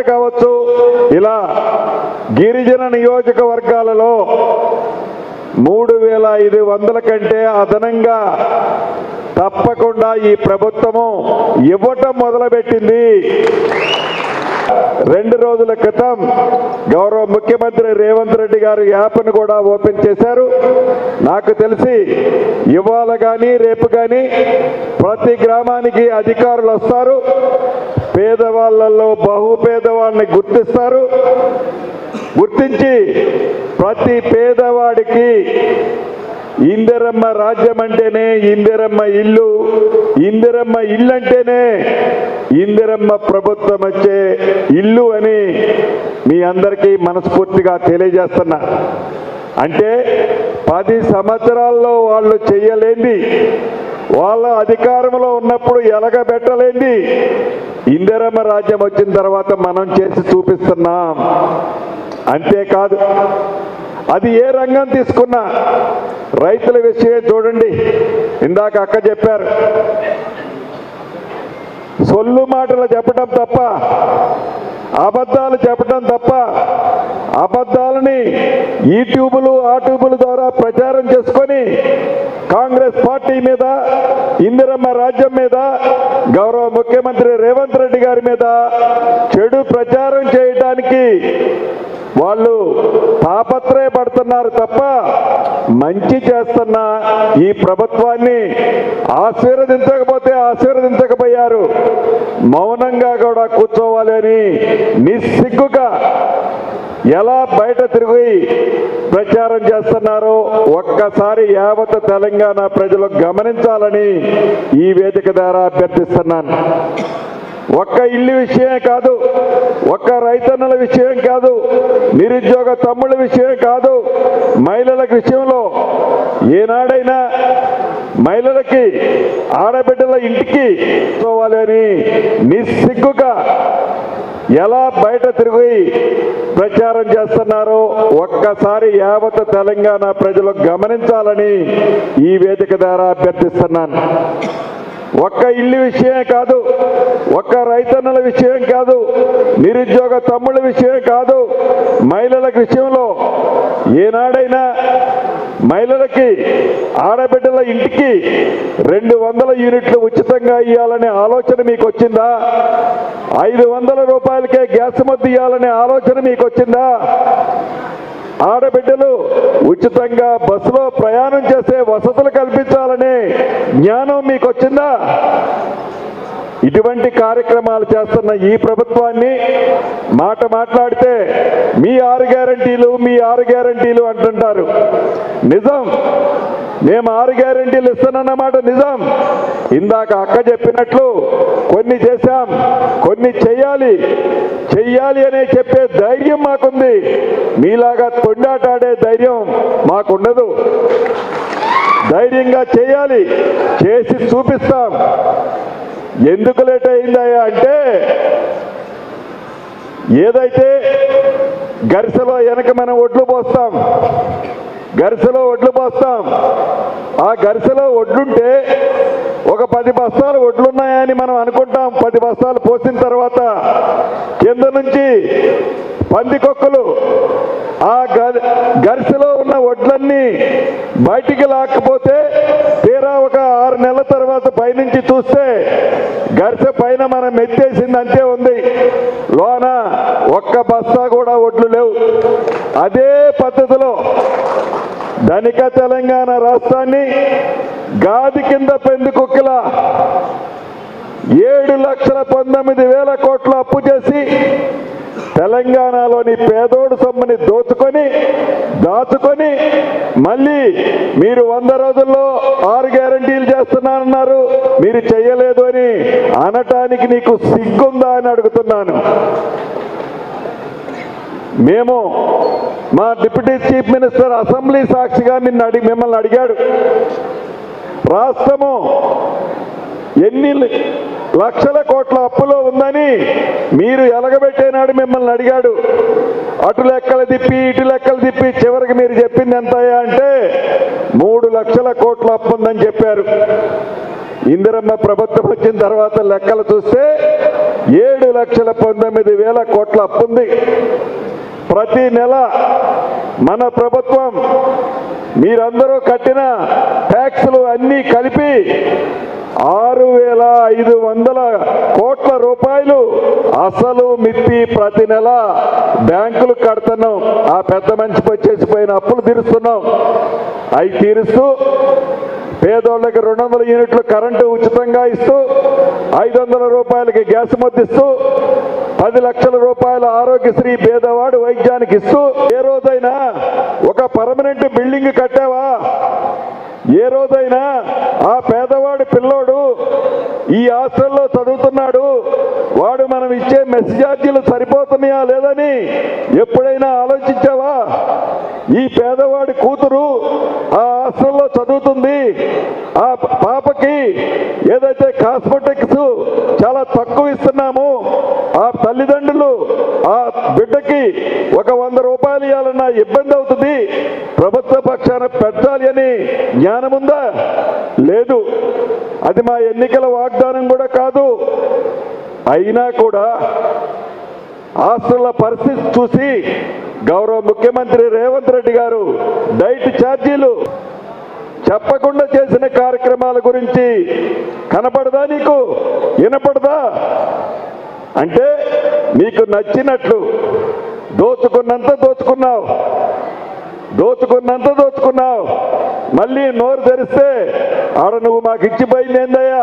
కావచ్చు. ఇలా గిరిజన నియోజకవర్గాలలో మూడు వేల ఐదు వందల కంటే అదనంగా తప్పకుండా ఈ ప్రభుత్వము ఇవ్వటం మొదలుపెట్టింది. రెండు రోజుల క్రితం గౌరవ ముఖ్యమంత్రి రేవంత్ రెడ్డి గారు యాప్ను కూడా ఓపెన్ చేశారు. నాకు తెలిసి ఇవాళ కానీ రేపు కానీ ప్రతి గ్రామానికి అధికారులు వస్తారు. పేదవాళ్ళల్లో బహు పేదవాళ్ళని గుర్తిస్తారు. గుర్తించి ప్రతి పేదవాడికి ఇందిరమ్మ రాజ్యం అంటేనే ఇందిరమ్మ ఇల్లు ఇందిరమ్మ ఇల్లు అంటేనే ఇందిరమ్మ ప్రభుత్వం వచ్చే ఇల్లు అని మీ అందరికీ మనస్ఫూర్తిగా తెలియజేస్తున్నా. అంటే పది సంవత్సరాల్లో వాళ్ళు చేయలేంది వాళ్ళ అధికారంలో ఉన్నప్పుడు ఎలగబెట్టలేంది. ఇందిరమ్మ రాజ్యం వచ్చిన తర్వాత మనం చేసి చూపిస్తున్నాం. అంతేకాదు అది ఏ రంగం తీసుకున్నా రైతుల విషయమే చూడండి. ఇందాక అక్క చెప్పారు. సొల్లు మాటలు చెప్పడం తప్ప అబద్ధాలు చెప్పడం తప్ప అబద్ధాలని ఈ ట్యూబులు ఆ ట్యూబుల ద్వారా ప్రచారం చేసుకొని కాంగ్రెస్ పార్టీ మీద ఇందిరమ్మ రాజ్యం మీద గౌరవ ముఖ్యమంత్రి రేవంత్ రెడ్డి గారి మీద చెడు ప్రచారం చేయడానికి వాళ్ళు తాపత్రయపడుతున్నారు తప్ప మంచి చేస్తున్న ఈ ప్రభుత్వాన్ని ఆశీర్వదించకపోతే ఆశీర్వదించకపోయారు. మౌనంగా కూడా కూర్చోవాలి అని నిస్సిగ్గుగా ఎలా బయట తిరిగి ప్రచారం చేస్తున్నారో ఒక్కసారి యావత్ తెలంగాణ ప్రజలు గమనించాలని ఈ వేదిక ద్వారా అభ్యర్థిస్తున్నాను. ఒక్క ఇల్లు విషయమే కాదు ఒక్క రైతన్నుల విషయం కాదు నిరుద్యోగ తమ్ముళ్ళ విషయం కాదు. మహిళల విషయంలో ఏనాడైనా మహిళలకి ఆడబిడ్డల ఇంటికి పోవాలని నిస్సిగ్గుగా ఎలా బయట తిరిగి ప్రచారం చేస్తున్నారో ఒక్కసారి యావత్ తెలంగాణ ప్రజలు గమనించాలని ఈ వేదిక ద్వారా అభ్యర్థిస్తున్నాను. ఒక్క ఇల్లు విషయమే కాదు ఒక్క రైతన్నుల విషయం కాదు నిరుద్యోగ తమ్ముళ్ళ విషయం కాదు. మహిళల విషయంలో ఏనాడైనా మహిళలకి ఆడబిడ్డల ఇంటికి రెండు వందల యూనిట్లు ఉచితంగా ఇవ్వాలనే ఆలోచన మీకు వచ్చిందా ఐదు వందల రూపాయలకే గ్యాస్ మద్దు ఇవ్వాలనే ఆలోచన మీకు వచ్చిందా ఆడబిడ్డలు ఉచితంగా బస్సులో ప్రయాణం చేసే వసతులు కల్పించాలనే జ్ఞానం మీకు వచ్చిందా ఇటువంటి కార్యక్రమాలు చేస్తున్న ఈ ప్రభుత్వాన్ని మాట మాట్లాడితే మీ ఆరు గ్యారంటీలు మీ ఆరు గ్యారంటీలు అంటుంటారు. నిజం. మేము ఆరు గ్యారంటీలు ఇస్తానన్నమాట నిజం. ఇందాక అక్క చెప్పినట్లు కొన్ని చేశాం కొన్ని చెయ్యాలి. చెయ్యాలి అనే చెప్పే ధైర్యం మాకుంది. మీలాగా తొండాటాడే ధైర్యం మాకుండదు. ధైర్యంగా చేయాలి. చేసి చూపిస్తాం. ఎందుకు లేట్ అయిందయ్యా అంటే ఏదైతే గరిసెలో వెనక మనం ఒడ్లు పోస్తాం గరిసెలో ఒడ్లు పోస్తాం ఆ గరిసెలో ఒడ్లుంటే ఒక పది బస్తాలు ఒడ్లున్నాయని మనం అనుకుంటాం. పది బస్తాలు పోసిన తర్వాత కింద నుంచి పందికొక్కలు ఆ గరిసెలో ఉన్న వడ్లన్నీ బయటికి లాక్కపోతే తీరా ఒక ఆరు నెలల తర్వాత పైనుంచి చూస్తే గరిసె పైన మనం మెత్తేసింది అంతే ఉంది లోన ఒక్క బస్తా కూడా ఒడ్లు లేవు. అదే పద్ధతిలో ధనిక తెలంగాణ రాష్ట్రాన్ని గాది కింద పెందుకుక్కల ఏడు లక్షల పంతొమ్మిది వేల కోట్లు అప్పు చేసి తెలంగాణలోని పేదోడు సొమ్ముని దోచుకొని దాచుకొని మళ్ళీ మీరు వంద రోజుల్లో ఆరు గ్యారంటీలు చేస్తున్నానన్నారు. మీరు చెయ్యలేదు అని అనటానికి నీకు సిగ్గుందా అని అడుగుతున్నాను. మేము మా డిప్యూటీ చీఫ్ మినిస్టర్ అసెంబ్లీ సాక్షిగా నిన్ను అడిగి మిమ్మల్ని అడిగాడు. రాష్ట్రము ఎన్ని లక్షల కోట్ల అప్పులో ఉందని మీరు ఎలగబెట్టేనాడు మిమ్మల్ని అడిగాడు. అటు లెక్కలు తిప్పి ఇటు లెక్కలు తిప్పి చివరికి మీరు చెప్పింది ఎంతయ్యా అంటే మూడు లక్షల కోట్ల అప్పు ఉందని చెప్పారు. ఇందిరమ్మ ప్రభుత్వం వచ్చిన తర్వాత లెక్కలు చూస్తే ఏడు లక్షల పంతొమ్మిది వేల కోట్ల అప్పుంది ప్రతి నెల మన ప్రభుత్వం మీరందరూ కట్టిన ట్యాక్సులు అన్నీ కలిపి ఆరు వేల ఐదు వందల కోట్ల రూపాయలు అసలు మిత్తి ప్రతి నెల బ్యాంకులు కడుతున్నాం. ఆ పెద్ద మనిషికి వచ్చేసిపోయిన అప్పులు తీరుస్తున్నాం. అవి తీరుస్తూ పేదోళ్ళకి రెండు వందల యూనిట్లు కరెంటు ఉచితంగా ఇస్తూ ఐదు వందల రూపాయలకి గ్యాస్ మొద్దిస్తూ పది లక్షల రూపాయల ఆరోగ్యశ్రీ పేదవాడు వైద్యానికి ఇస్తూ ఏ రోజైనా ఒక పర్మనెంట్ బిల్డింగ్ కట్టావా? ఏ రోజైనా ఆ పేదవాడి పిల్లోడు ఈ హాస్టల్లో చదువుతున్నాడు వాడు మనం ఇచ్చే మెస్ ఛార్జీలు సరిపోతున్నాయా లేదని ఎప్పుడైనా ఆలోచించావా? ఈ పేదవాడి కూతురు ఆ హాస్టల్లో చదువుతుంది ఆ పాపకి ఏదైతే కాస్మెటిక్స్ చాలా తక్కువ ఇస్తున్నాము ఆ తల్లిదండ్రులు బిడ్డకి ఒక వంద రూపాయలు ఇవ్వాలన్నా ఇబ్బంది అవుతుంది. ప్రభుత్వ పక్షాన పెట్టాలి అని జ్ఞానముందా? లేదు. అది మా ఎన్నికల వాగ్దానం కూడా కాదు. అయినా కూడా ఆస్తుల పరిస్థితి చూసి గౌరవ ముఖ్యమంత్రి రేవంత్ రెడ్డి గారు డైట్ ఛార్జీలు చెప్పకుండా చేసిన కార్యక్రమాల గురించి కనపడదా నీకు? వినపడదా? అంటే మీకు నచ్చినట్లు దోచుకున్నంత దోచుకున్నావు. దోచుకున్నంత దోచుకున్నావు. మళ్ళీ నోరు తెరిస్తే ఆడ నువ్వు మాకు ఇచ్చిపోయింది ఏందయ్యా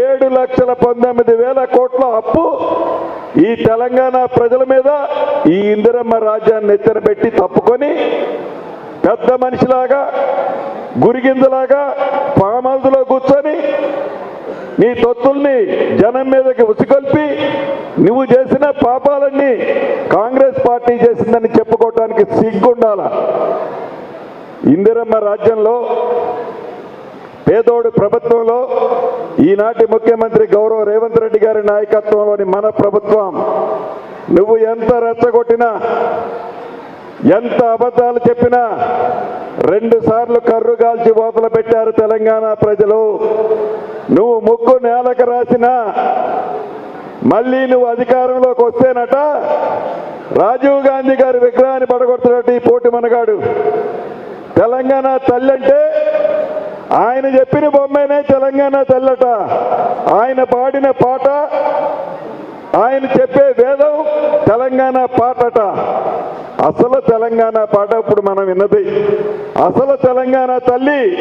ఏడు లక్షల పంతొమ్మిది వేల కోట్ల అప్పు ఈ తెలంగాణ ప్రజల మీద ఈ ఇందిరమ్మ రాజ్యాన్ని ఎత్తన పెట్టి తప్పుకొని పెద్ద మనిషిలాగా గురిగింజలాగా పామల్దులో కూర్చొని నీ తొత్తుల్ని జనం మీదకి ఉసిగొల్పి నువ్వు చేసిన పాపాలన్నీ కాంగ్రెస్ పార్టీ చేసిందని చెప్పుకోవటానికి సిగ్గుండాల. ఇందిరమ్మ రాజ్యంలో పేదోడు ప్రభుత్వంలో ఈనాటి ముఖ్యమంత్రి గౌరవ రేవంత్ రెడ్డి గారి నాయకత్వంలోని మన ప్రభుత్వం నువ్వు ఎంత రెచ్చగొట్టినా ఎంత అబద్ధాలు చెప్పినా రెండు సార్లు కర్రు కాల్చి ఓతలు పెట్టారు తెలంగాణ ప్రజలు. నువ్వు ముక్కు నేలకు రాసినా మళ్ళీ నువ్వు అధికారంలోకి వస్తేనట రాజీవ్ గాంధీ గారి విగ్రహాన్ని పడగొడుతున్నట్టు ఈ పోటీ మనగాడు. తెలంగాణ తల్లి అంటే ఆయన చెప్పిన బొమ్మనే తెలంగాణ తల్లట. ఆయన పాడిన పాట ఆయన చెప్పే వేదం తెలంగాణ పాటట. అసలు తెలంగాణ పాట ఇప్పుడు మనం విన్నది. అసలు తెలంగాణ తల్లి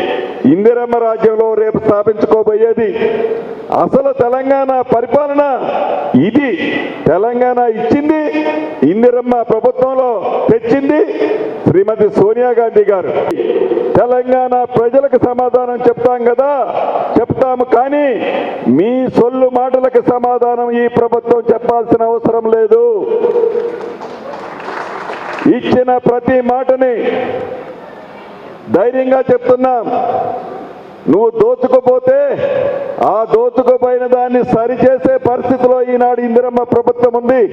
ఇందిరమ్మ రాజ్యంలో రేపు స్థాపించుకోబోయేది. అసలు తెలంగాణ పరిపాలన ఇది. తెలంగాణ ఇచ్చింది ఇందిరమ్మ ప్రభుత్వంలో తెచ్చింది శ్రీమతి సోనియా గాంధీ గారు. తెలంగాణ ప్రజలకు సమాధానం చెప్తాం కదా? చెప్తాము కానీ మీ సొల్లు మాటలకు సమాధానం ఈ ప్రభుత్వం చెప్పాల్సిన అవసరం లేదు. ఇచ్చిన ప్రతి మాటని ధైర్యంగా చెప్తున్నాం. నువ్వు దోచుకుపోతే ఆ దోచుకుపోయిన దాన్ని సరిచేసే పరిస్థితిలో ఈనాడు ఇందిరమ్మ ప్రభుత్వం ఉంది.